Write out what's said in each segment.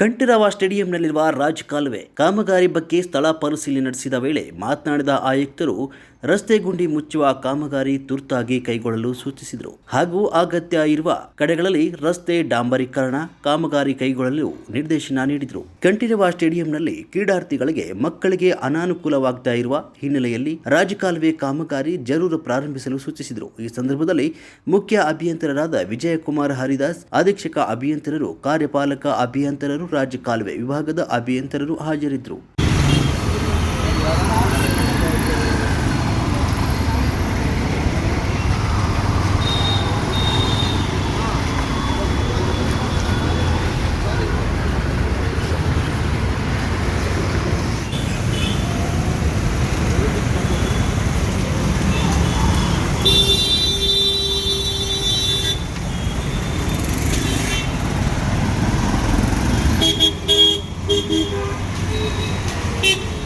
ಕಂಠೀರವ ಸ್ಟೇಡಿಯಂನಲ್ಲಿರುವ ರಾಜ್ ಕಾಲುವೆ ಕಾಮಗಾರಿ ಬಗ್ಗೆ ಸ್ಥಳ ಪರಿಶೀಲನೆ ನಡೆಸಿದ ವೇಳೆ ಮಾತನಾಡಿದ ಆಯುಕ್ತರು, ರಸ್ತೆ ಗುಂಡಿ ಮುಚ್ಚುವ ಕಾಮಗಾರಿ ತುರ್ತಾಗಿ ಕೈಗೊಳ್ಳಲು ಸೂಚಿಸಿದರು. ಹಾಗೂ ಅಗತ್ಯ ಇರುವ ಕಡೆಗಳಲ್ಲಿ ರಸ್ತೆ ಡಾಂಬರೀಕರಣ ಕಾಮಗಾರಿ ಕೈಗೊಳ್ಳಲು ನಿರ್ದೇಶನ ನೀಡಿದರು. ಕಂಠೀರವ ಸ್ಟೇಡಿಯಂನಲ್ಲಿ ಕ್ರೀಡಾರ್ಥಿಗಳಿಗೆ ಮಕ್ಕಳಿಗೆ ಅನಾನುಕೂಲವಾಗ್ತಾ ಇರುವ ಹಿನ್ನೆಲೆಯಲ್ಲಿ ರಾಜಕಾಲುವೆ ಕಾಮಗಾರಿ ಜರೂರು ಪ್ರಾರಂಭಿಸಲು ಸೂಚಿಸಿದರು. ಈ ಸಂದರ್ಭದಲ್ಲಿ ಮುಖ್ಯ ಅಭಿಯಂತರರಾದ ವಿಜಯಕುಮಾರ್ ಹರಿದಾಸ್, ಅಧೀಕ್ಷಕ ಅಭಿಯಂತರರು, ಕಾರ್ಯಪಾಲಕ ಅಭಿಯಂತರರು ರಾಜ್ಯ ಕಾಲುವೆ ವಿಭಾಗದ ಅಭಿಯಂತರರು ಹಾಜರಿದ್ದರು.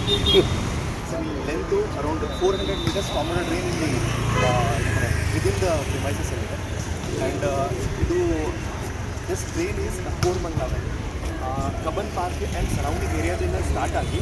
It's in length to around 400 meters common drain in the uh, within the premises area. And uh, ಇದು this drain is Koramangala Cubbon Park and surrounding ಏರಿಯಾದಿಂದ start ಆಗಿ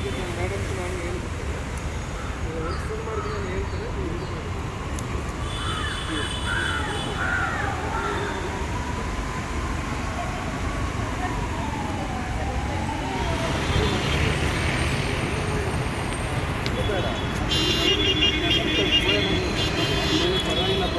ಮೇಡಮ್ಗೆ ನಾನು ಹೇಳ್ತೀನಿ ಫೋನ್ ಮಾಡಿದ್ರೆ ನಾನು ಹೇಳ್ತೀನಿ ನೀವು ಇದು ಮಾಡಿ ಪರವಾಗಿಲ್ಲಪ್ಪ